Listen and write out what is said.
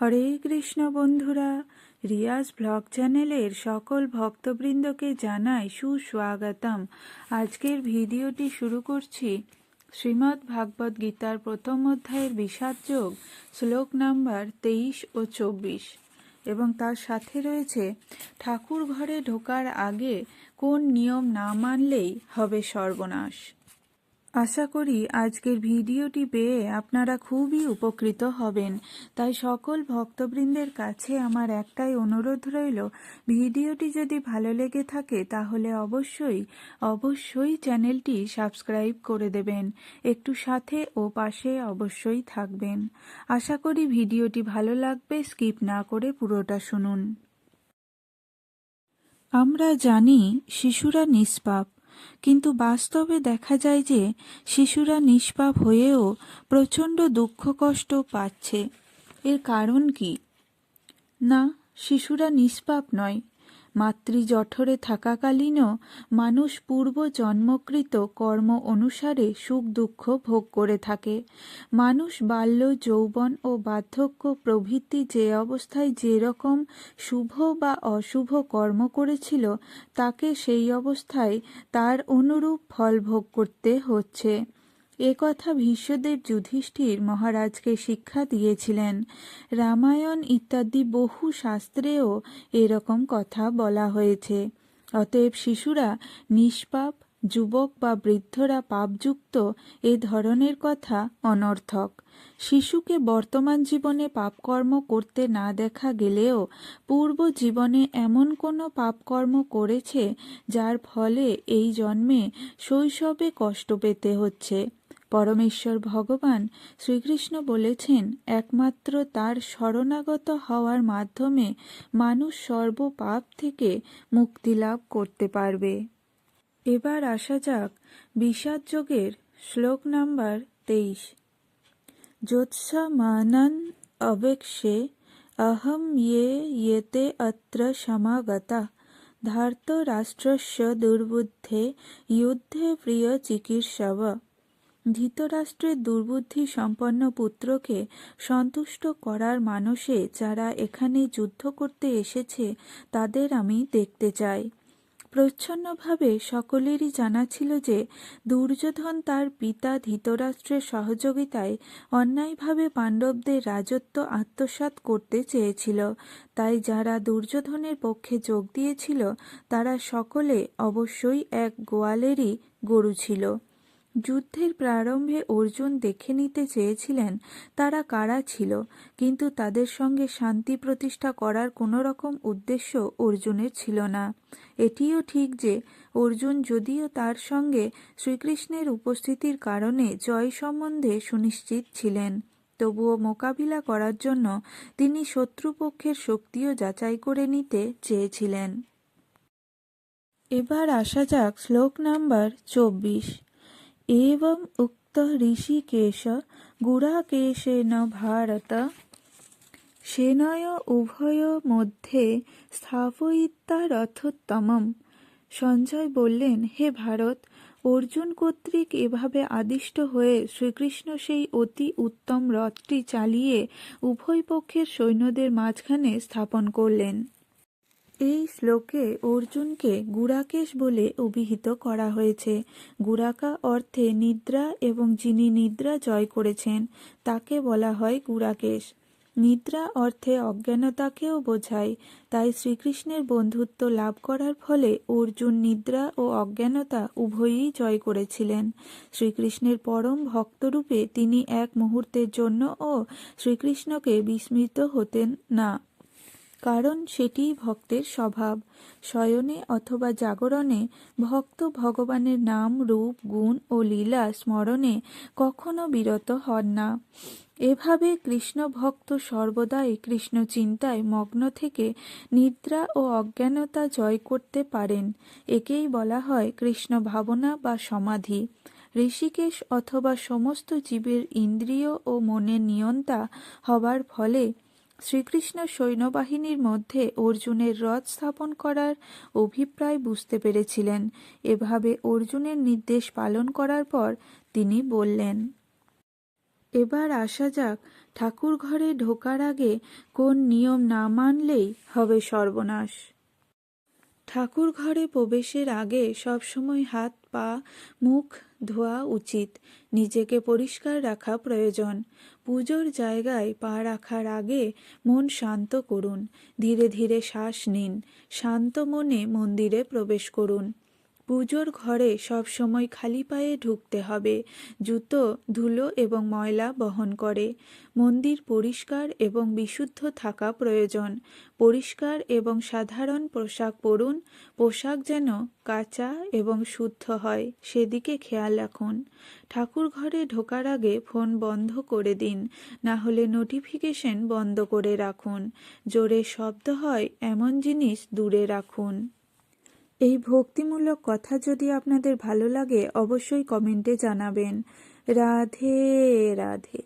হরে কৃষ্ণ বন্ধুরা, রিয়াজ ব্লগ চ্যানেলের সকল ভক্তবৃন্দকে জানাই সুস্বাগতম। আজকের ভিডিওটি শুরু করছি শ্রীমদ্ ভাগবত গীতার প্রথম অধ্যায়ের বিষাদ যোগ, শ্লোক নাম্বার তেইশ ও চব্বিশ। এবং তার সাথে রয়েছে, ঠাকুর ঘরে ঢোকার আগে কোন নিয়ম না মানলেই হবে সর্বনাশ। আশা করি আজকের ভিডিওটি পেয়ে আপনারা খুবই উপকৃত হবেন। তাই সকল ভক্তবৃন্দের কাছে আমার একটাই অনুরোধ রইল, ভিডিওটি যদি ভালো লেগে থাকে তাহলে অবশ্যই অবশ্যই চ্যানেলটি সাবস্ক্রাইব করে দেবেন। একটু সাথে ও পাশে অবশ্যই থাকবেন। আশা করি ভিডিওটি ভালো লাগবে, স্কিপ না করে পুরোটা শুনুন। আমরা জানি শিশুরা নিষ্পাপ। কিন্তু বাস্তবে দেখা যায় যে শিশুরা নিষ্পাপ হয়েও প্রচণ্ড দুঃখ কষ্ট পাচ্ছে। এর কারণ কি? না, শিশুরা নিষ্পাপ নয়। মাতৃ জঠরে থাকাকালীনও মানুষ পূর্ব জন্মকৃত কর্ম অনুসারে সুখ দুঃখ ভোগ করে থাকে। মানুষ বাল্য যৌবন ও বার্ধক্য প্রভৃতি যে অবস্থায় যে রকম শুভ বা অশুভ কর্ম করেছিল, তাকে সেই অবস্থায় তার অনুরূপ ফল ভোগ করতে হচ্ছে। এ কথা ভীষ্মদেব যুধিষ্ঠির মহারাজকে শিক্ষা দিয়েছিলেন। রামায়ণ ইত্যাদি বহু শাস্ত্রেও এরকম কথা বলা হয়েছে। অতএব শিশুরা, নিষ্পাপ, যুবক বা বৃদ্ধরা পাপযুক্ত, এ ধরনের কথা অনর্থক। শিশুকে বর্তমান জীবনে পাপকর্ম করতে না দেখা গেলেও পূর্ব জীবনে এমন কোনো পাপকর্ম করেছে, যার ফলে এই জন্মে শৈশবে কষ্ট পেতে হচ্ছে। পরমেশ্বর ভগবান শ্রীকৃষ্ণ বলেছেন, একমাত্র তার শরণাগত হওয়ার মাধ্যমে মানুষ সর্বপাপ থেকে মুক্তি লাভ করতে পারবে। এবার আসা যাক বিষাদ যোগের শ্লোক নাম্বার তেইশ। জ্যোৎসমানন অবেক্ষে অহম ইয়ে ইয়েতে অত্র সমাগতা। ধার্তরাষ্ট্রস্য দুর্বুদ্ধে, যুদ্ধে প্রিয় চিকিৎসব। ধৃতরাষ্ট্রের দুর্বুদ্ধি সম্পন্ন পুত্রকে সন্তুষ্ট করার মানসে যারা এখানে যুদ্ধ করতে এসেছে, তাদের আমি দেখতে চাই। প্রচ্ছন্নভাবে সকলেরই জানা ছিল যে, দুর্যোধন তার পিতা ধৃতরাষ্ট্রের সহযোগিতায় অন্যায়ভাবে পাণ্ডবদের রাজত্ব আত্মসাৎ করতে চেয়েছিল। তাই যারা দুর্যোধনের পক্ষে যোগ দিয়েছিল, তারা সকলে অবশ্যই এক গোয়ালেরই গরু ছিল। যুদ্ধের প্রারম্ভে অর্জুন দেখে নিতে চেয়েছিলেন, তারা কারা ছিল, কিন্তু তাদের সঙ্গে শান্তি প্রতিষ্ঠা করার কোনো রকম উদ্দেশ্য অর্জুনের ছিল না। এটিও ঠিক যে, অর্জুন যদিও তার সঙ্গে শ্রীকৃষ্ণের উপস্থিতির কারণে জয় সম্বন্ধে সুনিশ্চিত ছিলেন, তবুও মোকাবিলা করার জন্য তিনি শত্রুপক্ষের শক্তিও যাচাই করে নিতে চেয়েছিলেন। এবার আসা যাক শ্লোক নাম্বার চব্বিশ। एवम् उक्त ঋষিকেশ গুড়াকেশেন ভারত সেনয় উভয় মধ্যে স্থাপয়িতা রথোত্তমম সঞ্জয় বললেন হে ভারত অর্জুন কর্তৃক এভাবে আদিষ্ট হয়ে শ্রীকৃষ্ণ সেই অতি উত্তম রথটি চালিয়ে উভয় পক্ষের সৈন্যদের মাঝখানে স্থাপন করলেন এই শ্লোকে অর্জুনকে গুড়াকেশ বলে অভিহিত করা হয়েছে। গুড়াকা অর্থে নিদ্রা এবং যিনি নিদ্রা জয় করেছেন, তাকে বলা হয় গুড়াকেশ নিদ্রা অর্থে অজ্ঞানতাকেও বোঝায়, তাই শ্রীকৃষ্ণের বন্ধুত্ব লাভ করার ফলে অর্জুন নিদ্রা ও অজ্ঞানতা উভয়ই জয় করেছিলেন। শ্রীকৃষ্ণের পরম ভক্তরূপে তিনি এক মুহূর্তের জন্য ও শ্রীকৃষ্ণকে বিস্মৃত হতেন না। কারণ সেটি ভক্তের স্বভাব। শয়নে অথবা জাগরণে ভক্ত ভগবানের নাম, রূপ, গুণ ও লীলা স্মরণে কখনো বিরত হন না। এভাবে কৃষ্ণ ভক্ত সর্বদাই কৃষ্ণ চিন্তায় মগ্ন থেকে নিদ্রা ও অজ্ঞানতা জয় করতে পারেন। একেই বলা হয় কৃষ্ণ ভাবনা বা সমাধি। ঋষিকেশ অথবা সমস্ত জীবের ইন্দ্রিয় ও মনের নিয়ন্তা হবার ফলে শ্রীকৃষ্ণ সৈন্যবাহিনীর মধ্যে অর্জুনের রথ স্থাপন করার অভিপ্রায় বুঝতে পেরেছিলেন। এভাবে অর্জুনের নির্দেশ পালন করার পর তিনি বললেন, এবার আসা যাক, ঠাকুর ঘরে ঢোকার আগে কোন নিয়ম না মানলেই হবে সর্বনাশ। ঠাকুর ঘরে প্রবেশের আগে সবসময় হাত, পা, মুখ ধোয়া উচিত। নিজেকে পরিষ্কার রাখা প্রয়োজন। পুজোর জায়গায় পা রাখার আগে মন শান্ত করুন। ধীরে ধীরে শ্বাস নিন। শান্ত মনে মন্দিরে প্রবেশ করুন। পুজোর ঘরে সবসময় খালি পায়ে ঢুকতে হবে, জুতো, ধুলো এবং ময়লা বহন করে। মন্দির পরিষ্কার এবং বিশুদ্ধ থাকা প্রয়োজন। পরিষ্কার এবং সাধারণ পোশাক পরুন, পোশাক যেন কাঁচা এবং শুদ্ধ হয়, সেদিকে খেয়াল রাখুন। ঠাকুর ঘরে ঢোকার আগে ফোন বন্ধ করে দিন, না হলে নোটিফিকেশন বন্ধ করে রাখুন। জোরে শব্দ হয়, এমন জিনিস দূরে রাখুন। এই ভক্তিমূলক কথা যদি আপনাদের ভালো লাগে অবশ্যই কমেন্টে জানাবেন। রাধে রাধে।